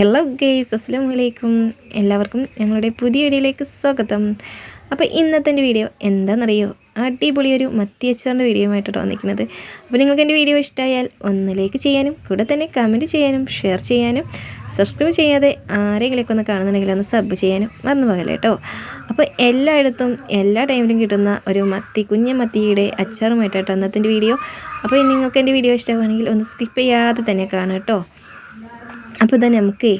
Hello guys അസ്സാം വലൈക്കും എല്ലാവർക്കും ഞങ്ങളുടെ പുതിയ വീഡിയോയിലേക്ക് സ്വാഗതം. അപ്പോൾ ഇന്നത്തെ എന്റെ വീഡിയോ എന്താണെന്നറിയോ? അടിപൊളി ഒരു മത്തിയച്ചാറിന്റെ വീഡിയോ ആയിട്ടോ വന്നിരിക്കുന്നത്. അപ്പോൾ നിങ്ങൾക്ക് എന്റെ വീഡിയോ ഇഷ്ടമായാൽ ഒന്ന് ലൈക്ക് ചെയ്യാനും കൂടെ തന്നെ കമന്റ് ചെയ്യാനും ഷെയർ ചെയ്യാനും സബ്സ്ക്രൈബ് ചെയ്യാതെ ആരെങ്കിലൊക്കെ ഒന്ന് കാണുന്നുണ്ടെങ്കിൽ ഒന്ന് സബ് ചെയ്യാനും മറന്നു പോകല കേട്ടോ അപ്പോൾ എല്ലായിടത്തും എല്ലാ ടൈമിലും കിട്ടുന്ന ഒരു മത്തി കുഞ്ഞ മത്തിയുടെ അച്ചാറുമായിട്ടാണ് അന്നത്തെ വീഡിയോ. അപ്പോൾ നിങ്ങൾക്ക് എന്റെ വീഡിയോ ഇഷ്ടമാണെങ്കിൽ ഒന്ന് സ്കിപ്പ് ചെയ്യാതെ തന്നെ കാണുക കേട്ടോ അപ്പോൾ തന്നെ നമുക്ക്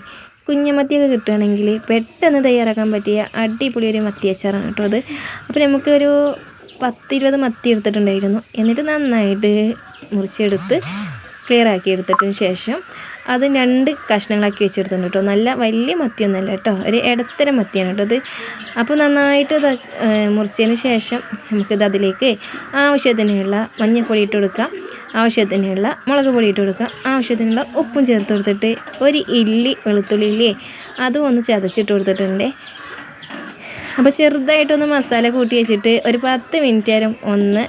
കുഞ്ഞമത്തിയൊക്കെ കിട്ടുകയാണെങ്കിൽ പെട്ടെന്ന് തയ്യാറാക്കാൻ പറ്റിയ അടിപൊളി ഒരു മത്തി അച്ചാറാണ് കേട്ടോ അത്. അപ്പോൾ നമുക്കൊരു പത്തിരുപത് മത്തി എടുത്തിട്ടുണ്ടായിരുന്നു. എന്നിട്ട് നന്നായിട്ട് മുറിച്ചെടുത്ത് ക്ലിയർ ആക്കി എടുത്തിട്ടതിന് ശേഷം അത് രണ്ട് കഷ്ണങ്ങളാക്കി വെച്ചെടുത്തിട്ടുണ്ട് കേട്ടോ. നല്ല വലിയ മത്തിയൊന്നുമല്ല കേട്ടോ. ഒരു ഇടത്തരം മത്തിയാണ് കേട്ടോ അത്. അപ്പോൾ നന്നായിട്ട് മുറിച്ചതിന് ശേഷം നമുക്കിത് അതിലേക്ക് ആവശ്യത്തിനുള്ള മഞ്ഞൾപ്പൊടി ഇട്ട് കൊടുക്കാം. ആവശ്യത്തിനുള്ള മുളക് പൊടി ഇട്ട് കൊടുക്കുക. ആവശ്യത്തിനുള്ള ഉപ്പും ചേർത്ത് കൊടുത്തിട്ട് ഒരു ഇല്ലി വെളുത്തുള്ളി ഇല്ലേ അതും ഒന്ന് ചതച്ചിട്ട് കൊടുത്തിട്ടുണ്ട്. അപ്പോൾ ചെറുതായിട്ടൊന്ന് മസാല കൂട്ടി വെച്ചിട്ട് ഒരു പത്ത് മിനിറ്റ് ഒന്ന്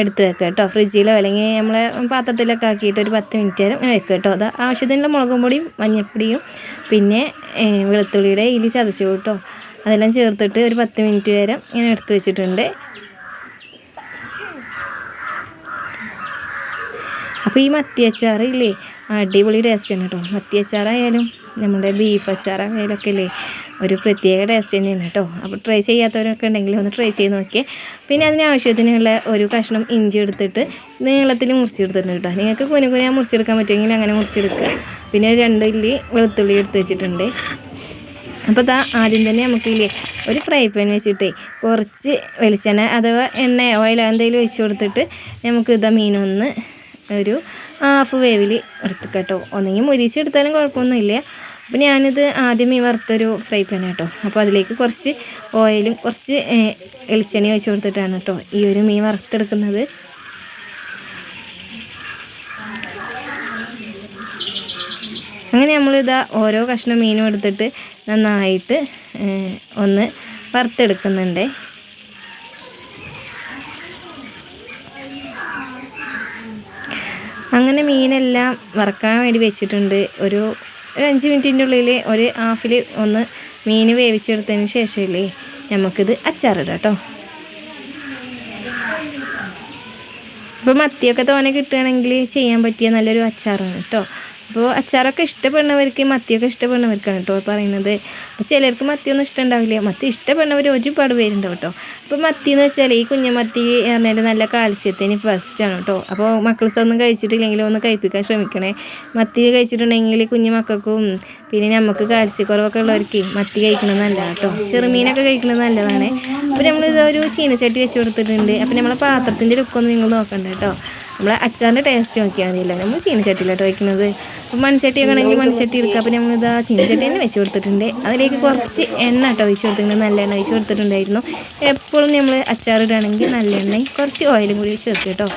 എടുത്ത് വെക്കുക കേട്ടോ. ഫ്രിഡ്ജിലോ അല്ലെങ്കിൽ നമ്മളെ പാത്രത്തിലൊക്കെ ആക്കിയിട്ട് ഒരു പത്ത് മിനിറ്റ് ഇങ്ങനെ വെക്കുക കേട്ടോ. അത് ആവശ്യത്തിനുള്ള മുളകും പൊടിയും മഞ്ഞൾപ്പൊടിയും പിന്നെ വെളുത്തുള്ളിയുടെ ഇലി ചതച്ചു കേട്ടോ. അതെല്ലാം ചേർത്തിട്ട് ഒരു പത്ത് മിനിറ്റ് വരെ ഇങ്ങനെ എടുത്ത് വെച്ചിട്ടുണ്ട്. അപ്പോൾ ഈ മത്തി അടിപൊളി അടിപൊളി ടേസ്റ്റാണ് കേട്ടോ മത്തി അച്ചാറായാലും നമ്മുടെ ബീഫ് അച്ചാറായാലും ഒക്കെ ഇല്ലേ ഒരു പ്രത്യേക ടേസ്റ്റ് തന്നെയാണ് കേട്ടോ അപ്പോൾ ട്രൈ ചെയ്യാത്തവരൊക്കെ ഉണ്ടെങ്കിൽ ഒന്ന് ട്രൈ ചെയ്ത് നോക്കിയേ. പിന്നെ അതിനാവശ്യത്തിനുള്ള ഒരു കഷ്ണം ഇഞ്ചി എടുത്തിട്ട് നീളത്തിൽ മുറിച്ചെടുത്തിട്ടുണ്ട് കേട്ടോ നിങ്ങൾക്ക് കുന കുന മുറിച്ചെടുക്കാൻ പറ്റുമെങ്കിൽ അങ്ങനെ മുറിച്ചെടുക്കുക. പിന്നെ രണ്ട് ഇല്ലി വെളുത്തുള്ളി എടുത്ത് വെച്ചിട്ടുണ്ട്. അപ്പോൾ ഇതാ ആദ്യം തന്നെ നമുക്കില്ലേ ഒരു ഫ്രൈ പാൻ വെച്ചിട്ട് കുറച്ച് വെളിച്ചെണ്ണ അഥവാ എണ്ണ ഓയിലോ എന്തെങ്കിലും ഒഴിച്ച് കൊടുത്തിട്ട് നമുക്ക് ഇതാ മീനൊന്ന് ഒരു ഹാഫ് വേവിൽ എടുത്ത് കേട്ടോ. ഒന്നെങ്കിൽ മുരിച്ചെടുത്താലും കുഴപ്പമൊന്നുമില്ല. അപ്പോൾ ഞാനിത് ആദ്യം ഈ വറുത്തൊരു ഫ്രൈ പാൻ കേട്ടോ. അപ്പോൾ അതിലേക്ക് കുറച്ച് ഓയിലും കുറച്ച് എളിച്ചെണ്ണി ഒഴിച്ച് കൊടുത്തിട്ടാണ് കേട്ടോ ഈ ഒരു മീൻ വറുത്തെടുക്കുന്നത്. അങ്ങനെ നമ്മളിതാ ഓരോ കഷ്ണം മീനും എടുത്തിട്ട് നന്നായിട്ട് ഒന്ന് വറുത്തെടുക്കുന്നുണ്ടേ. അങ്ങനെ മീനെല്ലാം വറക്കാൻ വേണ്ടി വെച്ചിട്ടുണ്ട്. ഒരു ഒരു അഞ്ച് മിനിറ്റിന്റെ ഉള്ളിൽ ഒരു ഹാഫിൽ ഒന്ന് മീൻ വേവിച്ചെടുത്തതിന് ശേഷമല്ലേ നമുക്കിത് അച്ചാറിടാം കേട്ടോ അപ്പോൾ മത്തിയൊക്കെ തോനെ കിട്ടുകയാണെങ്കിൽ ചെയ്യാൻ പറ്റിയ നല്ലൊരു അച്ചാറാണ് കേട്ടോ. അപ്പോൾ അച്ചാറൊക്കെ ഇഷ്ടപ്പെടുന്നവർക്ക് മത്തിയൊക്കെ ഇഷ്ടപ്പെടുന്നവർക്കാണ് കേട്ടോ പറയുന്നത്. അപ്പോൾ ചിലർക്ക് മത്തിയൊന്നും ഇഷ്ടമുണ്ടാവില്ല. മത്തി ഇഷ്ടപ്പെടുന്നവർ ഒരുപാട് പേരുണ്ട് കേട്ടോ. അപ്പോൾ മത്തി എന്ന് വെച്ചാൽ ഈ കുഞ്ഞുമത്തി പറഞ്ഞാൽ നല്ല കാൽസ്യത്തിന് ഫസ്റ്റാണ് കേട്ടോ. അപ്പോൾ മക്കൾസ് ഒന്നും കഴിച്ചിട്ടില്ലെങ്കിൽ ഒന്ന് കഴിപ്പിക്കാൻ ശ്രമിക്കണേ. മത്തി കഴിച്ചിട്ടുണ്ടെങ്കിൽ കുഞ്ഞു മക്കൾക്കും പിന്നെ നമുക്ക് കാൽസ്യക്കുറവൊക്കെ ഉള്ളവർക്ക് മത്തി കഴിക്കുന്നത് നല്ലതാണ് കേട്ടോ. ചെറുമീനൊക്കെ കഴിക്കുന്നത് നല്ലതാണ്. അപ്പോൾ നമ്മൾ ഇതൊരു ചീനച്ചട്ടി വെച്ച് കൊടുത്തിട്ടുണ്ട്. അപ്പോൾ നമ്മളെ പാത്രത്തിന്റെ ലുക്കൊന്നും നിങ്ങൾ നോക്കണ്ട കേട്ടോ. നമ്മൾ അച്ചാറിന്റെ ടേസ്റ്റ് നോക്കിയാൽ മതിയല്ലോ നമ്മൾ ചീനച്ചട്ടിയിലോട്ട് വയ്ക്കുന്നത് അപ്പോൾ മൺചട്ടിയൊക്കെ ആണെങ്കിൽ മൺചട്ടി എടുക്കുക. അപ്പോൾ നമ്മളിതാ ചീനച്ചട്ടി തന്നെ വെച്ച് കൊടുത്തിട്ടുണ്ട്. അതിലേക്ക് കുറച്ച് എണ്ണ കേട്ടോ ഒഴിച്ച് കൊടുത്തിട്ടുണ്ട്. നല്ല എണ്ണ ഒഴിച്ച് കൊടുത്തിട്ടുണ്ടായിരുന്നു. എപ്പോഴും നമ്മൾ അച്ചാറിടുകയാണെങ്കിൽ നല്ല എണ്ണ കുറച്ച് ഓയിലും കൂടി വെച്ച് വെക്കുക കേട്ടോ.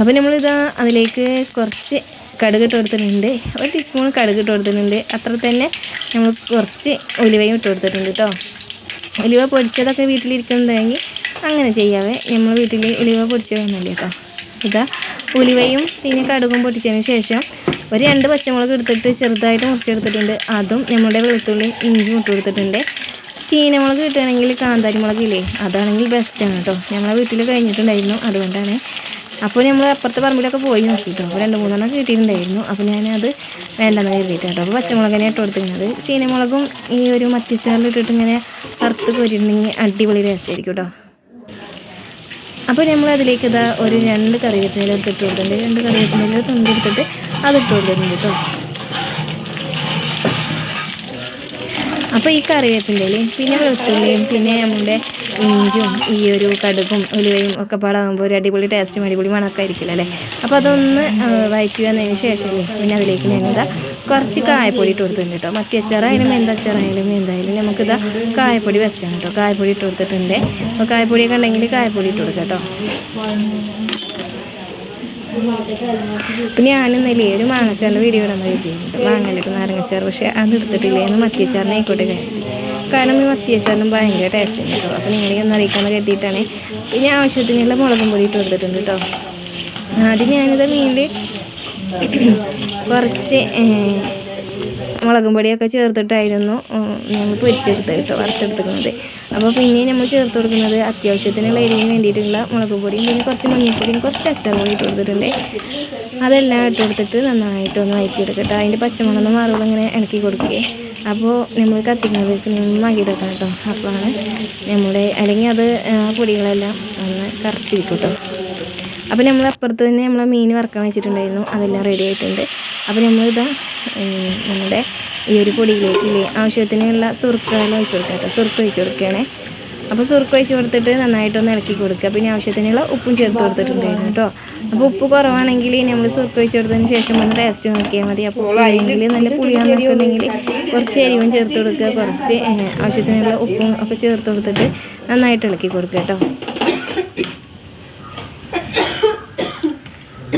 അപ്പോൾ നമ്മളിതാ അതിലേക്ക് കുറച്ച് കടുക് ഇട്ട് കൊടുത്തിട്ടുണ്ട്. ഒരു ടീസ്പൂൺ കടുക് ഇട്ട് കൊടുത്തിട്ടുണ്ട്. അത്ര തന്നെ നമ്മൾ കുറച്ച് ഉലുവയും ഇട്ട് കൊടുത്തിട്ടുണ്ട് കേട്ടോ. ഉലുവ പൊടിച്ചതൊക്കെ വീട്ടിലിരിക്കുന്നുണ്ടെങ്കിൽ അങ്ങനെ ചെയ്യാവേ. നമ്മൾ വീട്ടിൽ ഉലുവ പൊടിച്ചതൊന്നുമില്ല കേട്ടോ ഇതാ ഉലുവയും പിന്നെ കടുകും പൊടിച്ചതിന് ശേഷം ഒരു രണ്ട് പച്ചമുളക് എടുത്തിട്ട് ചെറുതായിട്ട് മുറിച്ചെടുത്തിട്ടുണ്ട്. അതും നമ്മുടെ വെളുത്തുള്ളി ഇഞ്ചി ഇട്ട് കൊടുത്തിട്ടുണ്ട്. ചീനമുളക് കിട്ടുകയാണെങ്കിൽ കാന്താരി മുളക് ഇല്ലേ അതാണെങ്കിൽ ബെസ്റ്റാണ് കേട്ടോ ഞങ്ങളെ വീട്ടിൽ കഴിഞ്ഞിട്ടുണ്ടായിരുന്നു അതുകൊണ്ടാണ്. അപ്പോൾ നമ്മൾ അപ്പുറത്തെ പറമ്പിലൊക്കെ പോയി നോക്കിയിട്ടോ അപ്പോൾ രണ്ട് മൂന്നെണ്ണം കിട്ടിയിട്ടുണ്ടായിരുന്നു. അപ്പോൾ ഞാനത് വേണ്ടെന്ന് കരുതിയിട്ട് കേട്ടോ അപ്പോൾ പച്ചമുളകിനെ ഇട്ട് കൊടുത്തിരുന്നത്. ചീനമുളകും ഈ ഒരു മത്തിച്ചാറിൽ ഇട്ടിട്ട് ഇങ്ങനെ വറുത്ത് കോരിയിട്ടുണ്ടെങ്കിൽ അടിപൊളി രസമായിരിക്കും കേട്ടോ അപ്പോൾ നമ്മൾ അതിലേക്ക് ഇതാ ഒരു രണ്ട് കറിവേപ്പില ഇട്ട് കൊടുത്തിട്ടുണ്ട് രണ്ട് കറിവേപ്പില തുണ്ടെടുത്തിട്ട് അതിട്ട് കൊടുത്തിട്ടുണ്ട് കേട്ടോ. അപ്പോൾ ഈ കറിവേപ്പിന്റെയും പിന്നെ വെളുത്തുള്ളിയും പിന്നെ നമ്മുടെ ഇഞ്ചും ഈ ഒരു കടുകും ഉലുവയും ഒക്കെ പാടാകുമ്പോൾ ഒരു അടിപൊളി ടേസ്റ്റും അടിപൊളി മണക്കായിരിക്കില്ല അല്ലേ? അപ്പോൾ അതൊന്ന് വഴറ്റി വന്നതിന് ശേഷം പിന്നെ അതിലേക്ക് ഞാനിതാ കുറച്ച് കായപ്പൊടി ഇട്ട് കൊടുത്തിട്ടുണ്ട് കേട്ടോ. മത്തിയച്ചാറായാലും മെന്തച്ചാറായാലും എന്തായാലും നമുക്കിതാ കായപ്പൊടി വെച്ചാണ് കേട്ടോ. കായപ്പൊടി ഇട്ട് കൊടുത്തിട്ടുണ്ട്. അപ്പോൾ കായപ്പൊടിയൊക്കെ ഉണ്ടെങ്കിൽ കായപ്പൊടി ഇട്ട് കൊടുക്കാം കേട്ടോ. പിന്നെ ഞാനിന്നല്ലേ ഒരു മാങ്ങച്ചാറിന്റെ വീഡിയോ ഇടാൻ കരുതിയിട്ടുണ്ട് മാങ്ങയിലിട്ട് നാരങ്ങച്ചാറ് പക്ഷേ അത് എടുത്തിട്ടില്ല എന്ന് മത്തിയച്ചാറിനെ ആയിക്കോട്ടെ കരുതി. കാരണം ഈ മത്തിയച്ചാറിനും ഭയങ്കര ടേസ്റ്റ് ഉണ്ട് കേട്ടോ. അപ്പോൾ നിങ്ങളെ ഒന്ന് അറിയിക്കാമെന്ന് കരുതിയിട്ടാണ്. പിന്നെ ആവശ്യത്തിനുള്ള മുളകും പൊടി ഇട്ട് കൊടുത്തിട്ടുണ്ട് കേട്ടോ. ആദ്യം ഞാനിത് മീനിൽ കുറച്ച് മുളകും പൊടിയൊക്കെ ചേർത്തിട്ടായിരുന്നു ഞങ്ങൾ പൊരിച്ചെടുത്ത് കേട്ടോ വറുത്തെടുത്തിരുന്നത്. അപ്പോൾ പിന്നെ നമ്മൾ ചേർത്ത് കൊടുക്കുന്നത് അത്യാവശ്യത്തിനുള്ള എരിവിന് വേണ്ടിയിട്ടുള്ള മുളക് പൊടിയും പിന്നെ കുറച്ച് മഞ്ഞൾപ്പൊടിയും കുറച്ച് അച്ചാർ പൊടി ഇട്ട് കൊടുത്തിട്ടുണ്ട്. അതെല്ലാം ഇട്ട് കൊടുത്തിട്ട് നന്നായിട്ടൊന്ന് വയറ്റിയെടുക്കട്ടെ അതിന്റെ പച്ചമുളക് മാറുമ്പോൾ ഇങ്ങനെ ഇണക്കി കൊടുക്കുകയെ അപ്പോൾ നമ്മൾ കത്തിക്കുന്ന ദിവസം മാക്കിയിടണം കേട്ടോ. അപ്പോഴാണ് നമ്മുടെ അല്ലെങ്കിൽ അത് പൊടികളെല്ലാം ഒന്ന് കറുത്തിരിക്കും കേട്ടോ. അപ്പോൾ നമ്മൾ അപ്പുറത്ത് തന്നെ നമ്മൾ മീൻ വറക്കാൻ വെച്ചിട്ടുണ്ടായിരുന്നു. അതെല്ലാം റെഡി ആയിട്ടുണ്ട്. അപ്പോൾ നമ്മളിതാ നമ്മുടെ ഈ ഒരു പൊടിയിലേക്കില്ലേ ആവശ്യത്തിനുള്ള സുറുക്കുകൾ ഒഴിച്ച് കൊടുക്കാം കേട്ടോ. സുറുക്ക് ഒഴിച്ച് കൊടുക്കുകയാണേ. അപ്പോൾ സുറുക്ക് ഒഴിച്ച് കൊടുത്തിട്ട് നന്നായിട്ടൊന്ന് ഇളക്കി കൊടുക്കുക. പിന്നെ ആവശ്യത്തിനുള്ള ഉപ്പും ചേർത്ത് കൊടുത്തിട്ടുണ്ടായിരുന്നു കേട്ടോ. അപ്പോൾ ഉപ്പ് കുറവാണെങ്കിൽ നമ്മൾ സുറുക്ക് ഒഴിച്ച് കൊടുത്തതിന് ശേഷം ഒന്ന് ടേസ്റ്റ് നോക്കിയാൽ മതി. അപ്പോൾ ഉപ്പില്ലെങ്കിൽ നല്ല പുളിയാന്നൊക്കെ ഉണ്ടെങ്കിൽ കുറച്ച് എരിവും ചേർത്ത് കൊടുക്കുക. കുറച്ച് ആവശ്യത്തിനുള്ള ഉപ്പും ഒക്കെ ചേർത്ത് കൊടുത്തിട്ട് നന്നായിട്ട് ഇളക്കി കൊടുക്കുക കേട്ടോ.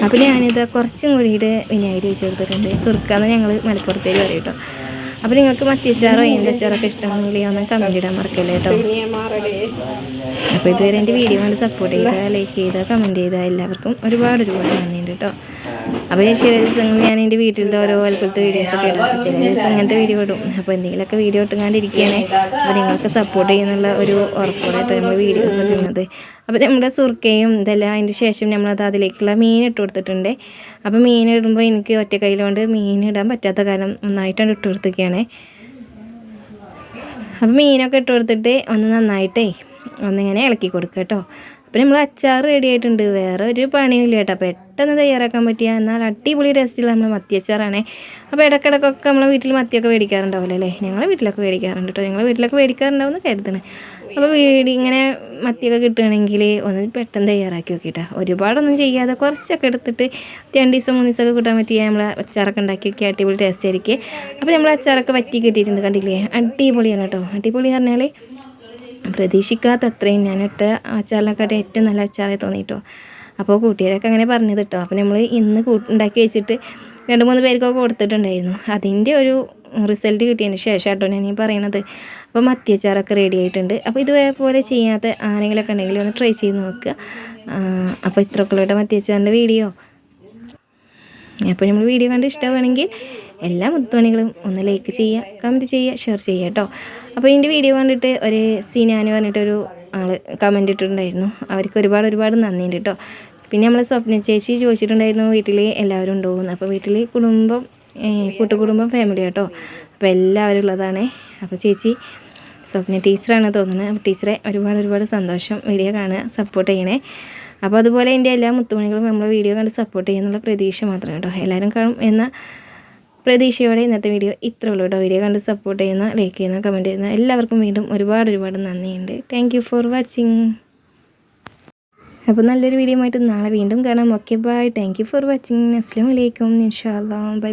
അപ്പോൾ ഞാനിത് കുറച്ചും കൂടിയിട്ട് വിനാഗിരി വെച്ച് കൊടുത്തിട്ടുണ്ട്. സുർക്കാന്ന് ഞങ്ങൾ മലപ്പുറത്തേക്ക് പറയും കേട്ടോ. അപ്പോൾ നിങ്ങൾക്ക് മത്തിയച്ചാറോ അച്ചാറൊക്കെ ഇഷ്ടമാണെങ്കിൽ ഒന്ന് കമന്റ് ഇടാൻ മറക്കല്ലേ കേട്ടോ. അപ്പോൾ ഇതുവരെ എന്റെ വീഡിയോ കണ്ട് സപ്പോർട്ട് ചെയ്താൽ ലൈക്ക് ചെയ്താൽ കമന്റ് ചെയ്താൽ എല്ലാവർക്കും ഒരുപാട് ഒരുപാട് നന്ദിയുണ്ട് കേട്ടോ. അപ്പോൾ ഞാൻ ചില ദിവസങ്ങളിൽ ഞാൻ എന്റെ വീട്ടിലത്തെ ഓരോ വലപ്പുറത്തെ വീഡിയോസൊക്കെ ഇടാം. ചില ദിവസം അങ്ങനത്തെ വീഡിയോ ഇടും. അപ്പോൾ എന്തെങ്കിലുമൊക്കെ വീഡിയോ ഇട്ടുകൊണ്ടിരിക്കുകയാണ്. അപ്പോൾ നിങ്ങൾക്ക് സപ്പോർട്ട് ചെയ്യുന്നുള്ള ഒരു ഉറപ്പോടായിട്ട് നമ്മൾ വീഡിയോസ് ഇടുന്നത്. അപ്പോൾ നമ്മുടെ സുർക്കയും ഇതെല്ലാം അതിന്റെ ശേഷം നമ്മളത് അതിലേക്കുള്ള മീൻ ഇട്ട് കൊടുത്തിട്ടുണ്ട്. അപ്പോൾ മീൻ ഇടുമ്പോൾ എനിക്ക് ഒറ്റ കയ്യിലുകൊണ്ട് മീൻ ഇടാൻ പറ്റാത്ത കാലം ഒന്നായിട്ടാണ് ഇട്ട് കൊടുത്തിരിക്കുകയാണ്. അപ്പോൾ മീനൊക്കെ ഇട്ട് കൊടുത്തിട്ട് ഒന്ന് നന്നായിട്ടേ ഒന്നിങ്ങനെ ഇളക്കി കൊടുക്കുക കേട്ടോ. അപ്പോൾ നമ്മൾ അച്ചാർ റെഡി ആയിട്ടുണ്ട്. വേറെ ഒരു പണിയും ഇല്ല കേട്ടോ. പെട്ടെന്ന് തയ്യാറാക്കാൻ പറ്റിയ എന്നാൽ അടിപൊളി ടേസ്റ്റിൽ നമ്മൾ മത്തി അച്ചാറാണ്. അപ്പോൾ ഇടയ്ക്കിടയ്ക്കൊക്കെ നമ്മളെ വീട്ടിൽ മത്തിയൊക്കെ മേടിക്കാറുണ്ടാവില്ല അല്ലേ? ഞങ്ങളെ വീട്ടിലൊക്കെ മേടിക്കാറുണ്ട് കേട്ടോ. ഞങ്ങളെ വീട്ടിലൊക്കെ മേടിക്കാറുണ്ടാവും എന്ന് കരുതണേ അപ്പോൾ വീടി ഇങ്ങനെ മത്തിയൊക്കെ കിട്ടുകയാണെങ്കിൽ ഒന്ന് പെട്ടെന്ന് തയ്യാറാക്കി നോക്കിയിട്ടാ. ഒരുപാടൊന്നും ചെയ്യാതെ കുറച്ചൊക്കെ എടുത്തിട്ട് രണ്ട് ദിവസം മൂന്ന് ദിവസമൊക്കെ കിട്ടാൻ പറ്റിയ നമ്മൾ അച്ചാറൊക്കെ ഉണ്ടാക്കി ഒക്കെ അടിപൊളി ടേസ്റ്റ് ആയിരിക്കും. അപ്പോൾ നമ്മൾ അച്ചാറൊക്കെ വറ്റി കിട്ടിയിട്ടുണ്ട് കണ്ടില്ലേ? അടിപൊളിയാണ് കേട്ടോ. അടിപൊളി പറഞ്ഞാൽ പ്രതീക്ഷിക്കാത്ത അത്രയും ഞാനിട്ട് അച്ചാറിനെക്കാട്ടി ഏറ്റവും നല്ല അച്ചാറായി തോന്നിട്ടോ അപ്പോൾ കൂട്ടുകാരൊക്കെ അങ്ങനെ പറഞ്ഞത് കേട്ടോ അപ്പോൾ നമ്മൾ ഇന്ന് ഉണ്ടാക്കി വെച്ചിട്ട് രണ്ട് മൂന്ന് പേർക്കൊക്കെ കൊടുത്തിട്ടുണ്ടായിരുന്നു. അതിന്റെ ഒരു റിസൾട്ട് കിട്ടിയതിന് ശേഷം കേട്ടോ ഞാൻ ഈ പറയണത്. അപ്പോൾ മത്തിയച്ചാറൊക്കെ റെഡി ആയിട്ടുണ്ട്. അപ്പോൾ ഇതുപോലെ ചെയ്യാത്ത ആരെങ്കിലൊക്കെ ഉണ്ടെങ്കിൽ ഒന്ന് ട്രൈ ചെയ്ത് നോക്കുക. അപ്പോൾ ഇത്രക്കുള്ളവരുടെ മത്തിയച്ചാറിന്റെ വീഡിയോ അപ്പോൾ നമ്മൾ വീഡിയോ കണ്ട് ഇഷ്ടമാണെങ്കിൽ എല്ലാ മുത്തുമണികളും ഒന്ന് ലൈക്ക് ചെയ്യുക കമന്റ് ചെയ്യുക ഷെയർ ചെയ്യുക കേട്ടോ അപ്പോൾ ഇതിന്റെ വീഡിയോ കണ്ടിട്ട് ഒരു സീനാന് പറഞ്ഞിട്ടൊരു ആൾ കമന്റ് ഇട്ടിട്ടുണ്ടായിരുന്നു. അവർക്ക് ഒരുപാട് ഒരുപാട് നന്ദിയുണ്ട് കേട്ടോ പിന്നെ നമ്മൾ സ്വപ്ന ചേച്ചി ചോദിച്ചിട്ടുണ്ടായിരുന്നു വീട്ടിൽ എല്ലാവരും ഉണ്ടോന്ന് അപ്പോൾ വീട്ടിൽ കുടുംബം കൂട്ടുകുടുംബം ഫാമിലി കേട്ടോ അപ്പോൾ എല്ലാവരും ഉള്ളതാണ്. അപ്പോൾ ചേച്ചി സ്വപ്ന ടീച്ചറാണ് തോന്നുന്നത്. അപ്പോൾ ടീച്ചറെ ഒരുപാട് ഒരുപാട് സന്തോഷം വീഡിയോ കാണുക സപ്പോർട്ട് ചെയ്യണേ. അപ്പോൾ അതുപോലെ എന്റെ എല്ലാ മുത്തുമണികളും നമ്മൾ വീഡിയോ കണ്ട് സപ്പോർട്ട് ചെയ്യുന്നുള്ള പ്രതീക്ഷ മാത്രമേ കേട്ടോ എല്ലാവരും കാണും എന്ന പ്രതീക്ഷയോടെ ഇന്നത്തെ വീഡിയോ ഇത്ര ഉള്ളൂ വീഡിയോ കണ്ട് സപ്പോർട്ട് ചെയ്യുന്ന ലൈക്ക് ചെയ്യുന്ന കമന്റ് ചെയ്യുന്ന എല്ലാവർക്കും വീണ്ടും ഒരുപാട് ഒരുപാട് നന്ദിയുണ്ട്. താങ്ക് ഫോർ വാച്ചിങ് അപ്പോൾ നല്ലൊരു വീഡിയോ ആയിട്ട് നാളെ വീണ്ടും കാണാം. Okay bye thank for watching അസ്സാം വലൈക്കും ഇൻഷാല്ലാം ബൈ